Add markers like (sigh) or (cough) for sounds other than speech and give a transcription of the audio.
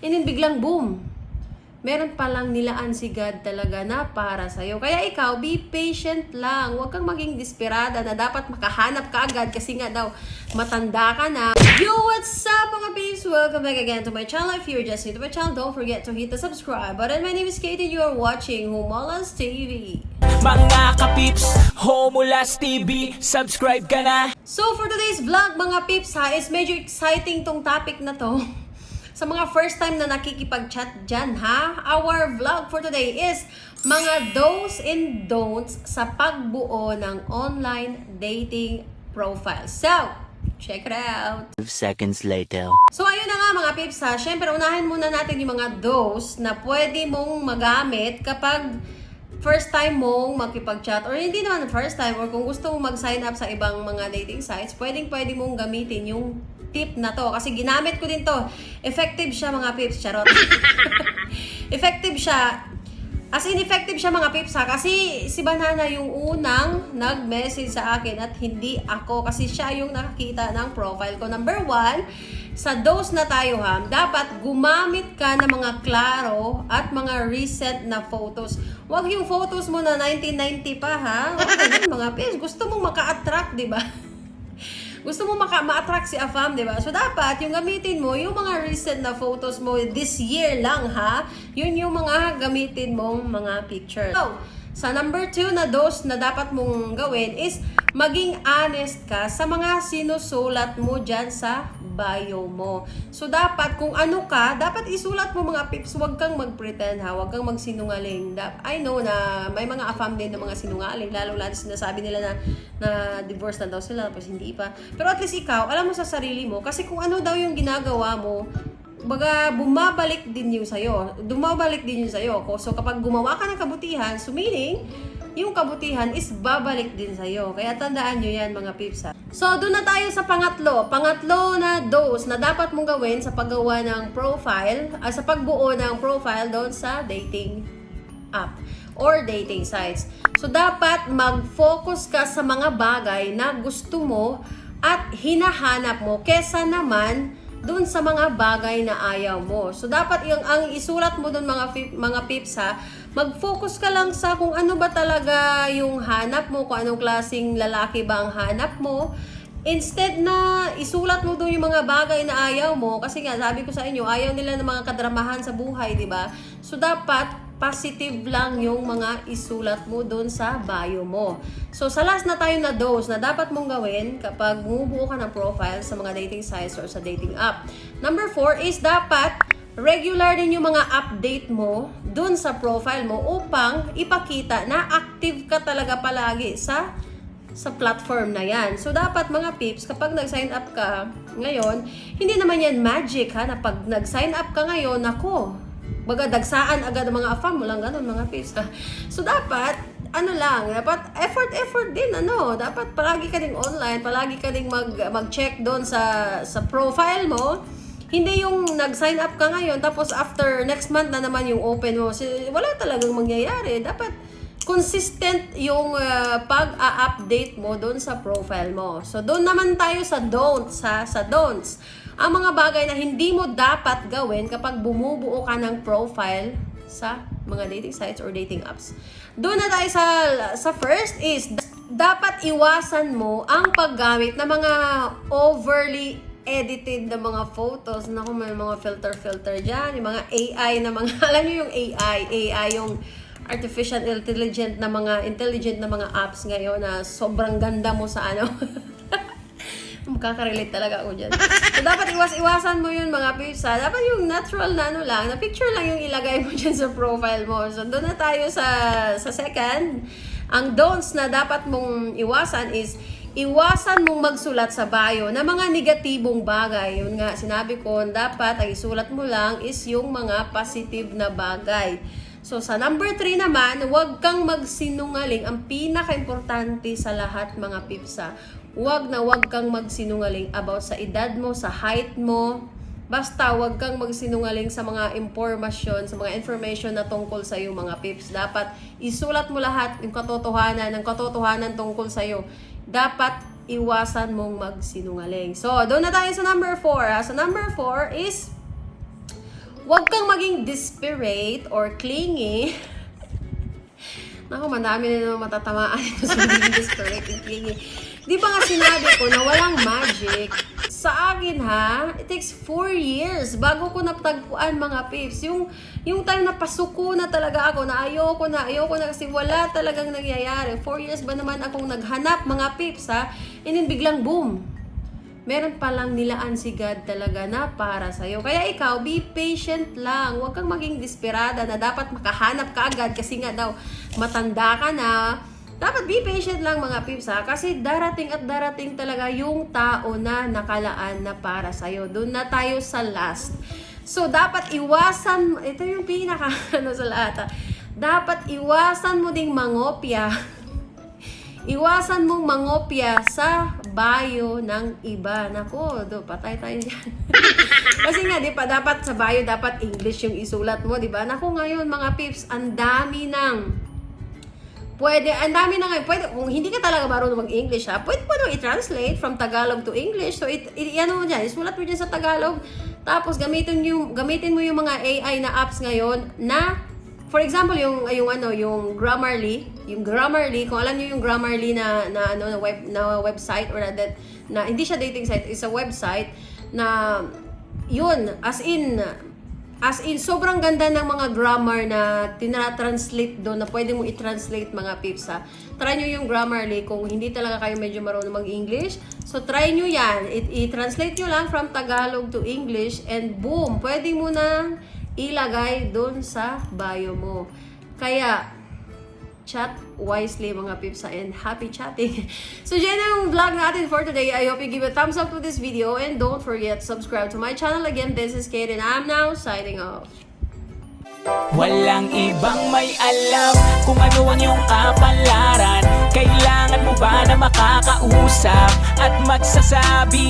And then biglang boom, meron palang nilaan si God talaga na para sa'yo. Kaya ikaw, be patient lang. Huwag kang maging desperada na dapat makahanap ka agad kasi nga daw, matanda ka na. Yo, what's up mga peeps? Welcome back again to my channel. If you're just new to my channel, don't forget to hit the subscribe button. My name is Katie and you are watching Humalas TV. Mga kapips, Homulas TV, subscribe ka na So for today's vlog mga peeps ha, is medyo exciting tong topic na to. (laughs) Sa mga first time na nakikipag-chat dyan ha, our vlog for today is mga do's and don'ts sa pagbuo ng online dating profile. So, check it out! seconds later. So ayun na nga mga peeps ha, syempre unahin muna natin yung mga do's na pwede mong magamit kapag first time mong makipag-chat or hindi naman first time or kung gusto mong mag-sign up sa ibang mga dating sites, pwedeng pwede mong gamitin yung tip na to. Kasi ginamit ko din to. Effective siya mga peeps, charot. (laughs) Effective siya. As in, effective siya mga pips ha. Kasi si Banana yung unang nag-message sa akin at hindi ako. Kasi siya yung nakakita ng profile ko. Number one, sa dose na tayo ha, dapat gumamit ka ng mga klaro at mga recent na photos. Huwag yung photos mo na 1990 pa ha. Huwag mga pips. Gusto mong maka-attract, di ba? (laughs) gusto mo maka ma-attract si Afam, di ba? So, dapat yung gamitin mo, yung mga recent na photos mo this year lang, ha? Yun yung mga gamitin mong mga pictures. So, sa number two na dose na dapat mong gawin is maging honest ka sa mga sinusulat mo dyan sa bio mo. So, dapat kung ano ka, dapat isulat mo mga pips. Huwag kang mag-pretend ha. Huwag kang magsinungaling. I know na may mga afam din na mga sinungaling. Lalo lalo sinasabi nila na, na divorce na daw sila tapos hindi pa. Pero at least ikaw, alam mo sa sarili mo. Kasi kung ano daw yung ginagawa mo, baga bumabalik din yung sa'yo. Dumabalik din yung sa'yo. So kapag gumawa ka ng kabutihan, so meaning, yung kabutihan is babalik din sa'yo. Kaya tandaan nyo yan mga pips ha. So doon na tayo sa pangatlo. Pangatlo na dose na dapat mong gawin sa paggawa ng profile, ah, sa pagbuo ng profile doon sa dating app or dating sites. So dapat mag-focus ka sa mga bagay na gusto mo at hinahanap mo kesa naman doon sa mga bagay na ayaw mo. So dapat yung ang isulat mo doon mga mga pips ha, mag-focus ka lang sa kung ano ba talaga yung hanap mo, kung anong klasing lalaki ba ang hanap mo. Instead na isulat mo doon yung mga bagay na ayaw mo, kasi nga sabi ko sa inyo, ayaw nila ng mga kadramahan sa buhay, di ba? So dapat positive lang yung mga isulat mo doon sa bio mo. So, sa last na tayo na dose na dapat mong gawin kapag bumubuo ka ng profile sa mga dating sites or sa dating app. Number four is dapat regular din yung mga update mo doon sa profile mo upang ipakita na active ka talaga palagi sa sa platform na yan. So, dapat mga pips, kapag nag-sign up ka ngayon, hindi naman yan magic ha, na pag nag-sign up ka ngayon, ako, baga dagsaan agad ang mga afam, walang ganun mga pips ha. So, dapat, ano lang, dapat effort, effort din, ano, dapat palagi ka ding online, palagi ka ding mag, mag-check doon sa, sa profile mo, hindi yung nag-sign up ka ngayon, tapos after next month na naman yung open mo, wala talagang mangyayari. Dapat consistent yung uh, pag-a-update mo doon sa profile mo. So, doon naman tayo sa don'ts, ha? Sa don'ts. Ang mga bagay na hindi mo dapat gawin kapag bumubuo ka ng profile sa mga dating sites or dating apps. Doon na tayo sa, sa first is, dapat iwasan mo ang paggamit ng mga overly edited na mga photos. Naku, may mga filter-filter dyan. Yung mga AI na mga, (laughs) alam niyo yung AI, AI yung artificial intelligent na mga intelligent na mga apps ngayon na sobrang ganda mo sa ano. (laughs) Makaka-relate talaga ako dyan. So, dapat iwas-iwasan mo yun mga pips ha. Dapat yung natural na ano lang, na picture lang yung ilagay mo (laughs) dyan sa profile mo. So, doon na tayo sa, sa second. Ang don'ts na dapat mong iwasan is, iwasan mong magsulat sa bio na mga negatibong bagay. Yun nga, sinabi ko, dapat ang isulat mo lang is yung mga positive na bagay. So, sa number 3 naman, huwag kang magsinungaling. Ang pinaka-importante sa lahat, mga pipsa, huwag na huwag kang magsinungaling about sa edad mo, sa height mo. Basta, huwag kang magsinungaling sa mga impormasyon, sa mga information na tungkol sa iyo, mga pips. Dapat isulat mo lahat yung katotohanan, ng katotohanan tungkol sa iyo. Dapat iwasan mong magsinungaling. So, doon na tayo sa number 4. Sa number 4 is Huwag kang maging desperate or clingy. Naku, madami na naman matatamaan sa maging (laughs) desperate and clingy. Di ba nga sinabi ko na walang magic? Sa akin ha, it takes 4 years bago ko napagpuan mga pips. Yung, yung time na pasuko na talaga ako, na ayoko na, ayoko na kasi wala talagang nangyayari. 4 years ba naman akong naghanap mga pips ha? And then biglang boom, meron palang nilaan si God talaga na para sa'yo. Kaya ikaw, be patient lang. Huwag kang maging desperada na dapat makahanap ka agad kasi nga daw, matanda ka na. Dapat be patient lang mga pips ha. Kasi darating at darating talaga yung tao na nakalaan na para sa'yo. Doon na tayo sa last. So, dapat iwasan, ito yung pinaka (laughs) ano sa lahat ha. Dapat iwasan mo ding mangopya (laughs) Iwasan mong mangopya sa bio ng iba. Nako, do, patay tayo dyan. (laughs) Kasi nga, di pa, dapat sa bio, dapat English yung isulat mo, di ba? Nako ngayon, mga pips, ang dami ng Pwede, ang dami na ngayon. Pwede, kung hindi ka talaga marunong mag-English, ha, pwede mo nang i-translate from Tagalog to English. So, it, it, ano mo dyan, isulat mo dyan sa Tagalog. Tapos, gamitin, yung, gamitin mo yung mga AI na apps ngayon na, for example, yung, yung ano, yung Grammarly, yung Grammarly, kung alam niyo yung Grammarly na, na, ano, na, web, na website or na, that, na, hindi siya dating site, is a website na, yun, as in, As in, sobrang ganda ng mga grammar na tinatranslate doon na pwede mo i-translate mga pips ha. Try nyo yung Grammarly kung hindi talaga kayo medyo marunong mag-English. So, try nyo yan. I-translate nyo lang from Tagalog to English and boom, pwede mo na ilagay doon sa bio mo. Kaya, chat wisely mga pips and happy chatting. (laughs) so, yan ang vlog natin for today. I hope you give a thumbs up to this video and don't forget subscribe to my channel. Again, this is Kate and I'm now signing off. Walang ibang may alam kung ano ang iyong kapalaran Kailangan mo ba na makakausap at magsasabi